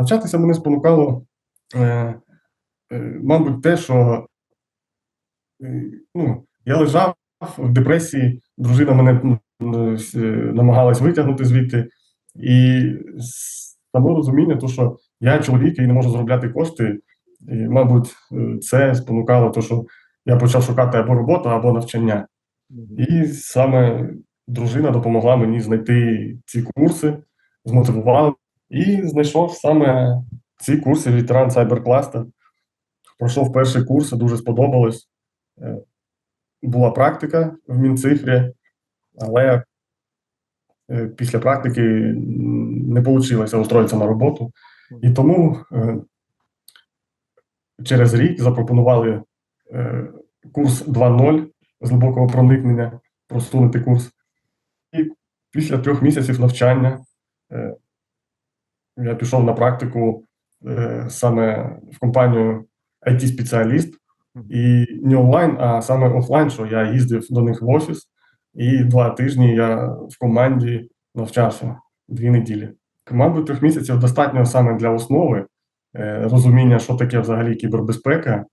Навчатися мене спонукало, е, е, мабуть, те, що е, ну, я лежав в депресії, дружина мене намагалась витягнути звідти, і само розуміння, то, що я чоловік і не можу заробляти кошти, і, мабуть, е, це спонукало, то, що я почав шукати або роботу, або навчання. І саме дружина допомогла мені знайти ці курси, змотивувала і знайшов саме ці курси ветеран Cyberclass. Пройшов перший курс, дуже сподобалось. Е, Була практика в Мінцифрі, але е, після практики не вийшло устроїтися на роботу. І тому е, через рік запропонували курс 2.0 з глибокого проникнення, просунути курс. І після трьох місяців навчання я пішов на практику е, саме в компанію IT-спеціаліст, і не онлайн, а саме офлайн, що я їздив до них в офіс, і два тижні я в команді навчався дві неділі. Мабуть, трьох місяців достатньо саме для основи е, розуміння, що таке взагалі кібербезпека,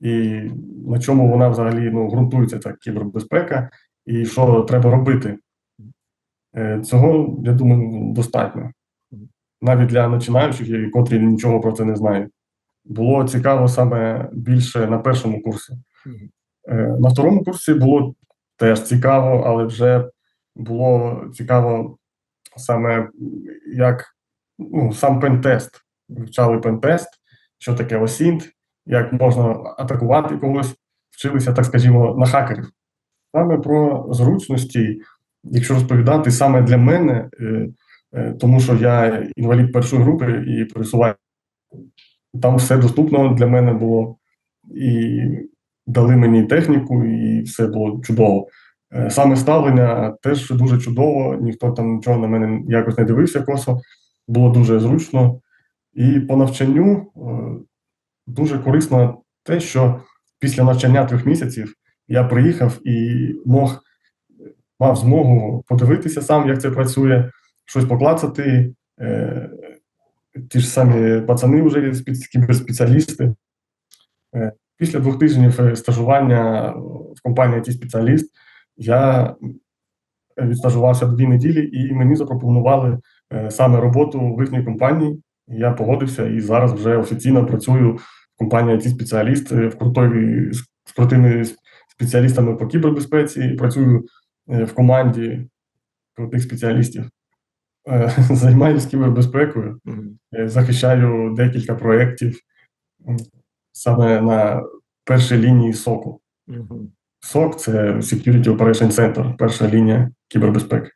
і на чому вона взагалі ну, ґрунтується ця кібербезпека, і що треба робити. Е, Цього, я думаю, достатньо. Навіть для починаючих, котрі нічого про це не знають. Було цікаво саме більше на першому курсі. Е, На второму курсі було теж цікаво, але вже було цікаво саме як ну, сам пентест. Вивчали пентест, що таке осінт, як можна атакувати когось, вчилися, так скажімо, на хакерів. Саме про зручності, якщо розповідати саме для мене, е, тому що я інвалід першої групи і пересуваю, там все доступно для мене було, і дали мені техніку, і все було чудово. Е, Саме ставлення теж дуже чудово, ніхто там нічого на мене якось не дивився косо, було дуже зручно. І по навчанню е, дуже корисно те, що після навчання трьох місяців я приїхав і мог, мав змогу подивитися сам, як це працює, щось поклацати. Е, ті ж самі пацани вже спец- кіберспеціалісти. Е, Після двох тижнів е, стажування в компанії it спеціаліст я відстажувався дві неділі, і мені запропонували е, саме роботу в їхній компанії. Я погодився і зараз вже офіційно працюю в компанії it спеціаліст в крутої з крутими спеціалістами по кібербезпеці. Працюю е, в команді крутих спеціалістів. Е, Займаюся кібербезпекою. Е, захищаю декілька проєктів саме на першій лінії СОКу. СОК це Security Operation Center, перша лінія кібербезпеки.